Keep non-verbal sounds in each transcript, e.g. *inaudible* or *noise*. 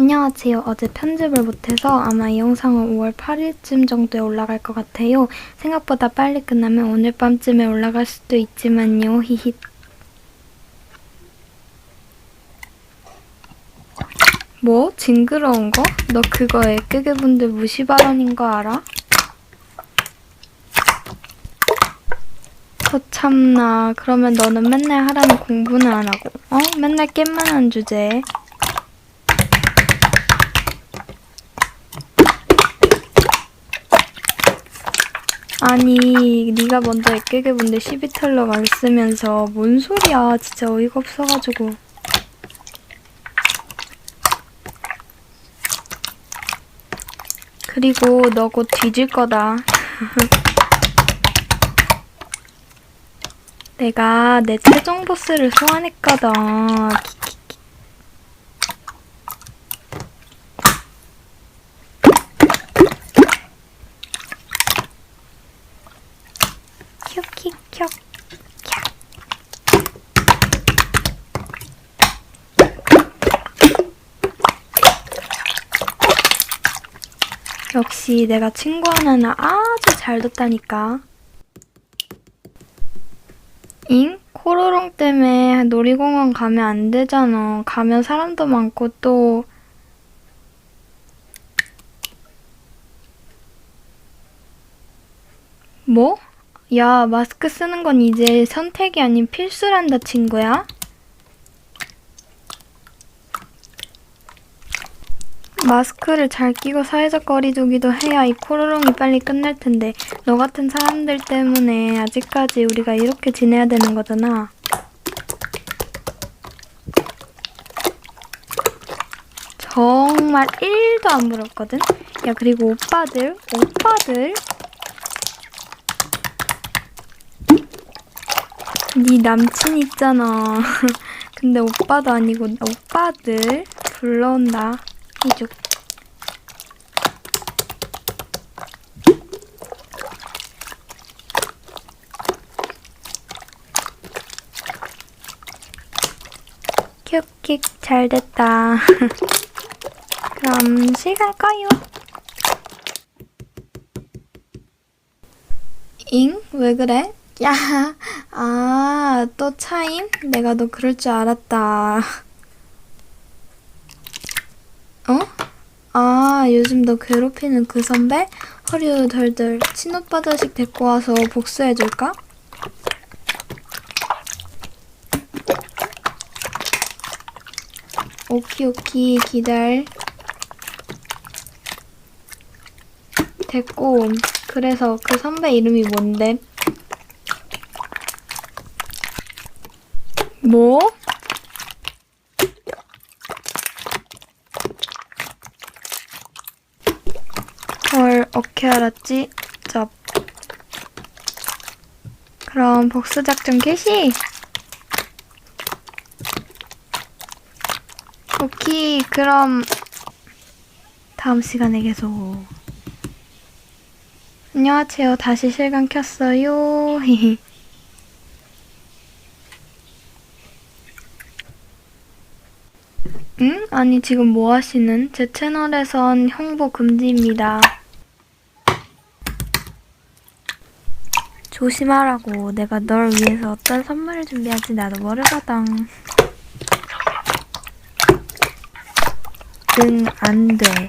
안녕하세요. 어제 편집을 못해서 아마 이 영상은 5월 8일쯤 정도에 올라갈 것 같아요. 생각보다 빨리 끝나면 오늘 밤쯤에 올라갈 수도 있지만요. 히히. 뭐? 징그러운 거? 너 그거 애깨개분들 무시 발언인 거 알아? 어 참나. 그러면 너는 맨날 하라는 공부는 안 하고, 어? 맨날 게임만 한 주제에. 아니 네가 먼저 애깨게 본데 시비 털러 말 쓰면서 뭔 소리야? 진짜 어이가 없어가지고. 그리고 너 곧 뒤질 거다. *laughs* 내가 내 최종 보스를 소환했거든 큐키큐 역시 내가 친구 하나는 아주 잘 뒀다니까. 잉? 코로롱 때문에 놀이공원 가면 안 되잖아. 가면 사람도 많고 또 뭐? 야, 마스크 쓰는 건 이제 선택이 아닌 필수란다, 친구야. 마스크를 잘 끼고 사회적 거리두기도 해야 이 코로롱이 빨리 끝날 텐데 너 같은 사람들 때문에 아직까지 우리가 이렇게 지내야 되는 거잖아. 정말 1도 안 부럽거든? 야, 그리고 오빠들, 오빠들. 네 남친 있잖아. *laughs* 근데 오빠도 아니고 오빠들 불러온다. 이쪽. 큐킥 잘 됐다. *laughs* 그럼 시간 꺼요. 잉? 왜 그래? *laughs* 야, 아, 또 차임? 내가 너 그럴 줄 알았다. *laughs* 어? 아, 요즘 너 괴롭히는 그 선배? 허리 덜덜 친오빠 자식 데리고 와서 복수해줄까? 오키 오키 기다려. 됐고, 그래서 그 선배 이름이 뭔데? 뭐? 어떻게 알았지? 쩝. 그럼 복수 작전 개시! 오키, 그럼 다음 시간에 계속. 안녕하세요. 다시 실감 켰어요. *laughs* 응? 아니 지금 뭐 하시는? 제 채널에선 홍보 금지입니다. 조심하라고. 내가 널 위해서 어떤 선물을 준비할지 나도 모르거든. 응, 안 돼.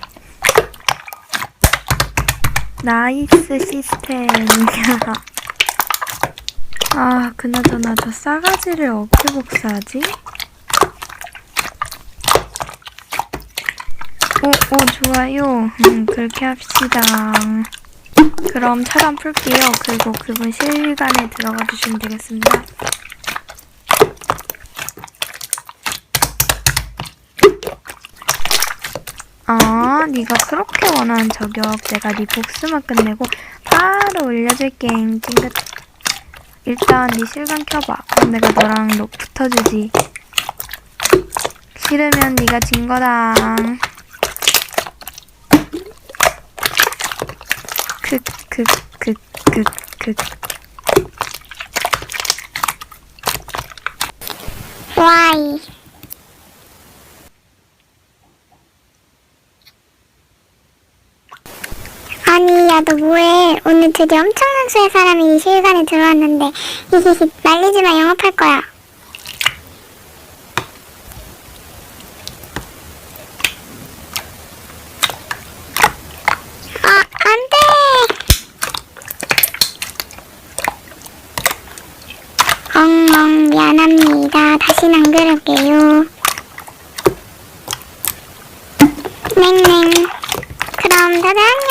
나이스 시스템. 아, 그나저나 저 싸가지를 어떻게 복사하지? 오, 오, 좋아요. 음, *laughs* 그렇게 합시다. 그럼 차단 풀게요. 그리고 그분 실시간에 들어가 주시면 되겠습니다. 아, 네가 그렇게 원하는 저격. 내가 네 복수만 끝내고 바로 올려줄게. 찡긋. 일단 네 실감 켜봐. 그럼 내가 너랑 너 붙어주지. 싫으면 네가 진 거다. 그, 그, 그, 크크크크크 와이 아니 야 너 뭐해? 오늘 드디어 엄청난 수의 사람이 이 실간에 들어왔는데. *laughs* 히히히 말리지마 영업할 거야. 안 합니다. 다신 안 그럴게요. 냉냉. 그럼 다들 안녕.